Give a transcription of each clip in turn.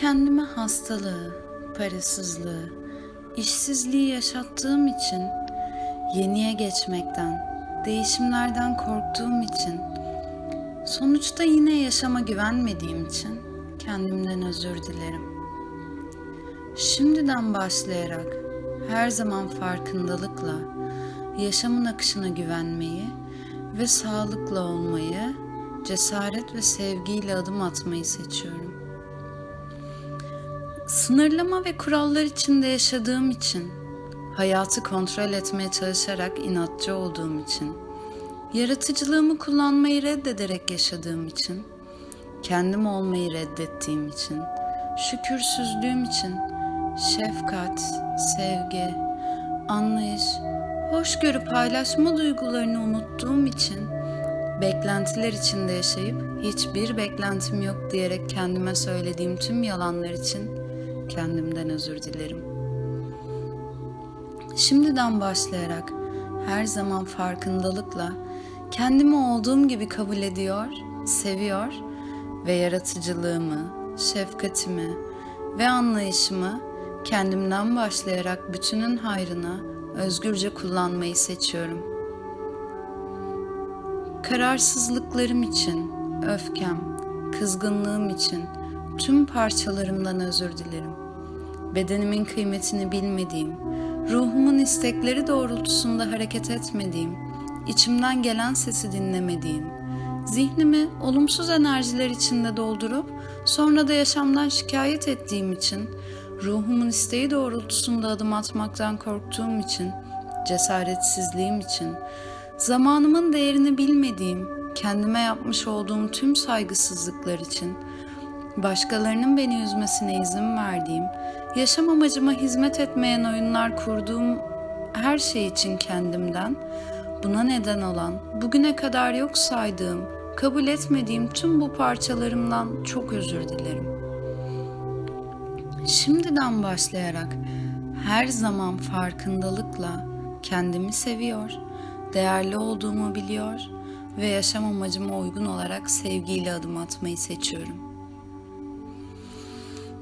Kendime hastalığı, parasızlığı, işsizliği yaşattığım için, yeniye geçmekten, değişimlerden korktuğum için, sonuçta yine yaşama güvenmediğim için kendimden özür dilerim. Şimdiden başlayarak her zaman farkındalıkla yaşamın akışına güvenmeyi ve sağlıkla olmayı, cesaret ve sevgiyle adım atmayı seçiyorum. Sınırlama ve kurallar içinde yaşadığım için, hayatı kontrol etmeye çalışarak inatçı olduğum için, yaratıcılığımı kullanmayı reddederek yaşadığım için, kendim olmayı reddettiğim için, şükürsüzlüğüm için, şefkat, sevgi, anlayış, hoşgörü paylaşma duygularını unuttuğum için, beklentiler içinde yaşayıp hiçbir beklentim yok diyerek kendime söylediğim tüm yalanlar için kendimden özür dilerim. Şimdiden başlayarak her zaman farkındalıkla kendimi olduğum gibi kabul ediyor, seviyor ve yaratıcılığımı, şefkatimi ve anlayışımı kendimden başlayarak bütünün hayrına özgürce kullanmayı seçiyorum. Kararsızlıklarım için, öfkem, kızgınlığım için tüm parçalarımdan özür dilerim. Bedenimin kıymetini bilmediğim, ruhumun istekleri doğrultusunda hareket etmediğim, içimden gelen sesi dinlemediğim, zihnimi olumsuz enerjiler içinde doldurup sonra da yaşamdan şikayet ettiğim için, ruhumun isteği doğrultusunda adım atmaktan korktuğum için, cesaretsizliğim için, zamanımın değerini bilmediğim, kendime yapmış olduğum tüm saygısızlıklar için, başkalarının beni üzmesine izin verdiğim, yaşam amacıma hizmet etmeyen oyunlar kurduğum her şey için kendimden, buna neden olan, bugüne kadar yok saydığım, kabul etmediğim tüm bu parçalarımdan çok özür dilerim. Şimdiden başlayarak her zaman farkındalıkla kendimi seviyor, değerli olduğumu biliyor ve yaşam amacıma uygun olarak sevgiyle adım atmayı seçiyorum.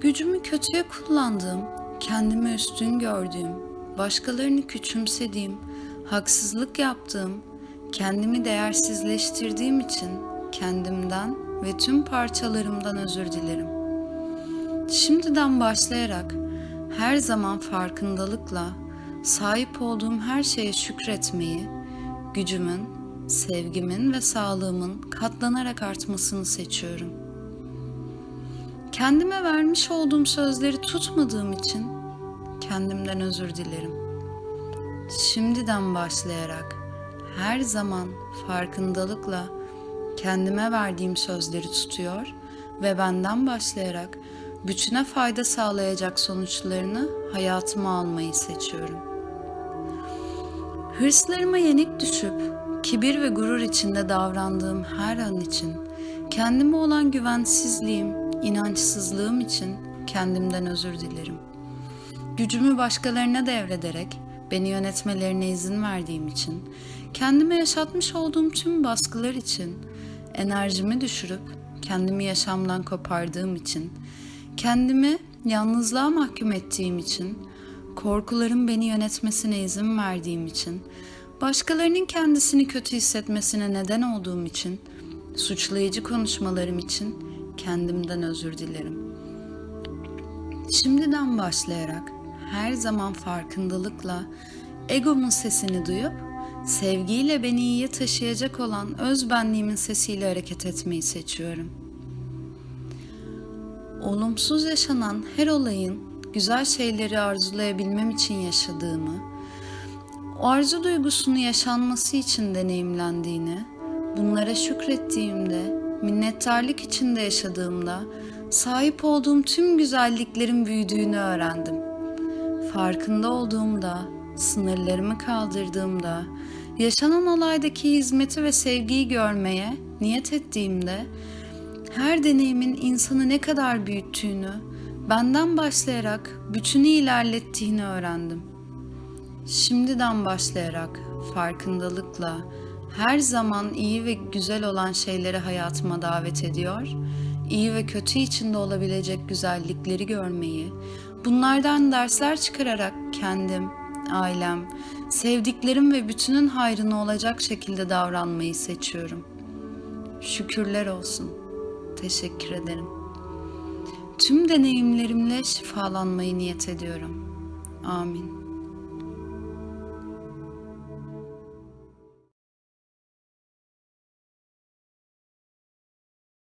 Gücümü kötüye kullandığım, kendimi üstün gördüğüm, başkalarını küçümsediğim, haksızlık yaptığım, kendimi değersizleştirdiğim için kendimden ve tüm parçalarımdan özür dilerim. Şimdiden başlayarak her zaman farkındalıkla sahip olduğum her şeye şükretmeyi, gücümün, sevgimin ve sağlığımın katlanarak artmasını seçiyorum. Kendime vermiş olduğum sözleri tutmadığım için kendimden özür dilerim. Şimdiden başlayarak her zaman farkındalıkla kendime verdiğim sözleri tutuyor ve benden başlayarak bütüne fayda sağlayacak sonuçlarını hayatıma almayı seçiyorum. Hırslarıma yenik düşüp kibir ve gurur içinde davrandığım her an için, kendime olan güvensizliğim, inançsızlığım için kendimden özür dilerim. Gücümü başkalarına devrederek beni yönetmelerine izin verdiğim için, kendime yaşatmış olduğum tüm baskılar için, enerjimi düşürüp kendimi yaşamdan kopardığım için, kendimi yalnızlığa mahkum ettiğim için, korkularım beni yönetmesine izin verdiğim için, başkalarının kendisini kötü hissetmesine neden olduğum için, suçlayıcı konuşmalarım için kendimden özür dilerim. Şimdiden başlayarak her zaman farkındalıkla egomun sesini duyup sevgiyle beni iyiye taşıyacak olan öz benliğimin sesiyle hareket etmeyi seçiyorum. Olumsuz yaşanan her olayın güzel şeyleri arzulayabilmem için yaşadığımı, o arzu duygusunu yaşanması için deneyimlendiğini, bunlara şükrettiğimde, minnettarlık içinde yaşadığımda sahip olduğum tüm güzelliklerin büyüdüğünü öğrendim. Farkında olduğumda, sınırlarımı kaldırdığımda, yaşanan olaydaki hizmeti ve sevgiyi görmeye niyet ettiğimde, her deneyimin insanı ne kadar büyüttüğünü, benden başlayarak bütünü ilerlettiğini öğrendim. Şimdiden başlayarak farkındalıkla her zaman iyi ve güzel olan şeyleri hayatıma davet ediyor, iyi ve kötü içinde olabilecek güzellikleri görmeyi, bunlardan dersler çıkararak kendim, ailem, sevdiklerim ve bütünün hayrına olacak şekilde davranmayı seçiyorum. Şükürler olsun. Teşekkür ederim. Tüm deneyimlerimle şifalanmayı niyet ediyorum. Amin.